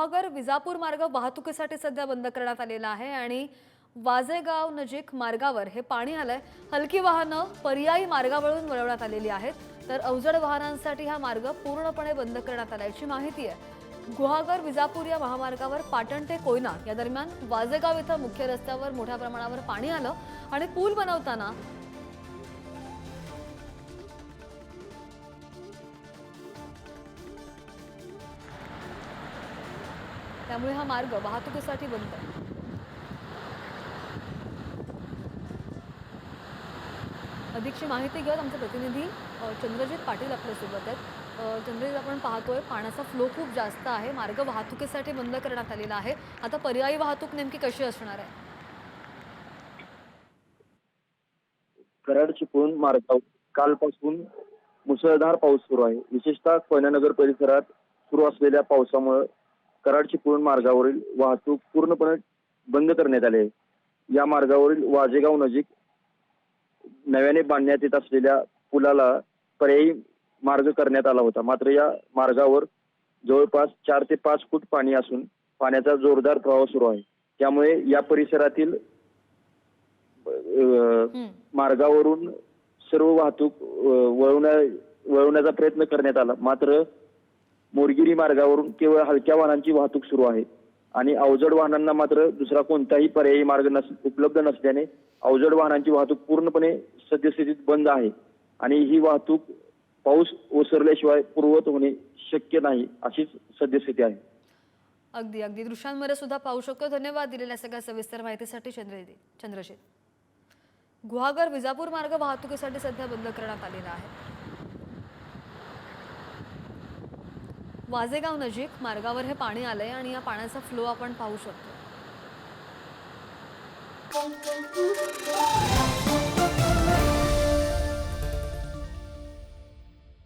गुहागर विजापूर मार्ग वाहतुकीसाठी सध्या बंद करण्यात आलेला आहे आणि वाजेगाव नजीक मार्गावर हे पाणी आलंय. हलकी वाहनं पर्यायी मार्गावरून वळवण्यात आलेली आहेत. तर अवजड वाहनांसाठी हा मार्ग पूर्णपणे बंद करण्यात आल्याची माहिती आहे. गुहागर विजापूर या महामार्गावर पाटण ते कोयना या दरम्यान वाजेगाव इथं मुख्य रस्त्यावर मोठ्या प्रमाणावर पाणी आलं आणि पूल बनवताना त्यामुळे हा मार्ग वाहतुकीसाठी बंद आहे. अधिकची माहिती घेऊन आमचे प्रतिनिधी चंद्रजित पाटील आपल्यासोबत आहेत. चंद्रजित आपण पाहतोय पाण्याचा फ्लो खूप जास्त आहे. मार्ग वाहतुकीसाठी बंद करण्यात आलेला आहे. आता पर्यायी वाहतूक नेमकी कशी असणार आहे? कराड चिपळूण मार्गावर कालपासून मुसळधार पाऊस सुरू आहे. विशेषतः कोयनानगर परिसरात सुरू असलेल्या पावसामुळे कराड चिपळूण मार्गावरील वाहतूक पूर्णपणे बंद करण्यात आली आहे. या मार्गावरील वाजेगाव नजीक नव्याने बांधण्यात येत असलेल्या पुलाला पर्यायी मार्ग करण्यात आला होता. मात्र या मार्गावर जवळपास चार ते पाच फूट पाणी असून पाण्याचा जोरदार प्रवाह सुरू आहे. त्यामुळे या परिसरातील. मार्गावरून सर्व वाहतूक वळवण्या वळवण्याचा प्रयत्न करण्यात आला. मात्र मोरगिरी मार्गावरून केवळ हलक्या वाहनांची वाहतूक सुरू आहे. आणि अवजड वाहनांना मात्र दुसरा कोणताही पर्यायी मार्ग नस उपलब्ध नसल्याने अवजड वाहनांची वाहतूक पूर्णपणे सद्यस्थितीत बंद आहे. आणि ही वाहतूक पाऊस ओसरल्याशिवाय पूर्वत होणे शक्य नाही अशीच सद्यस्थिती आहे. अगदी अगदी. दृश्यांमध्ये सुद्धा पाहू शकतो. धन्यवाद दिलेल्या सगळ्या सविस्तर माहितीसाठी चंद्रजित चंद्रजित गुहागर विजापूर मार्ग वाहतुकीसाठी सध्या बंद करण्यात आलेला आहे. वाजेगाव नजीक मार्गावर हे पाणी आलं आहे आणि या पाण्याचा फ्लो आपण पाहू शकतो.